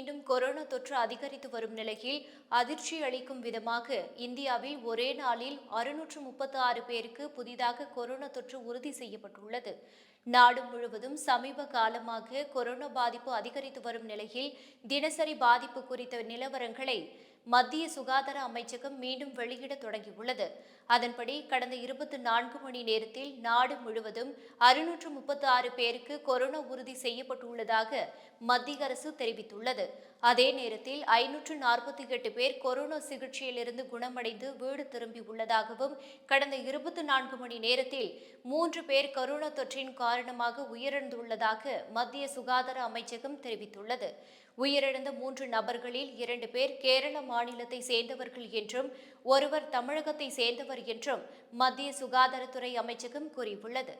மீண்டும் கொரோனா தொற்று அதிகரித்து வரும் நிலையில் அதிர்ச்சி அளிக்கும் விதமாக இந்தியாவில் ஒரே நாளில் அறுநூற்று முப்பத்தி ஆறு பேருக்கு புதிதாக கொரோனா தொற்று உறுதி செய்யப்பட்டுள்ளது. நாடு முழுவதும் சமீப காலமாக கொரோனா பாதிப்பு அதிகரித்து வரும் நிலையில் தினசரி பாதிப்பு குறித்த நிலவரங்களை மத்திய சுகாதார அமைச்சகம் மீண்டும் வெளியிட தொடங்கியுள்ளது. அதன்படி கடந்த இருபத்தி நான்கு மணி நேரத்தில் நாடு முழுவதும் அறுநூற்று முப்பத்தி ஆறு பேருக்கு கொரோனா உறுதி செய்யப்பட்டுள்ளதாக மத்திய அரசு தெரிவித்துள்ளது. அதே நேரத்தில் ஐநூற்று நாற்பத்தி எட்டு பேர் கொரோனா சிகிச்சையிலிருந்து குணமடைந்து வீடு திரும்பியுள்ளதாகவும் கடந்த இருபத்தி நான்கு மணி நேரத்தில் மூன்று பேர் கொரோனா தொற்றின் காரணமாக உயிரிழந்துள்ளதாக மத்திய சுகாதார அமைச்சகம் தெரிவித்துள்ளது. உயிரிழந்த மூன்று நபர்களில் இரண்டு பேர் கேரள மாநிலத்தை சேர்ந்தவர்கள் என்றும் ஒருவர் தமிழகத்தை சேர்ந்தவர் என்றும் மத்திய சுகாதாரத்துறை அமைச்சகம் கூறியுள்ளது.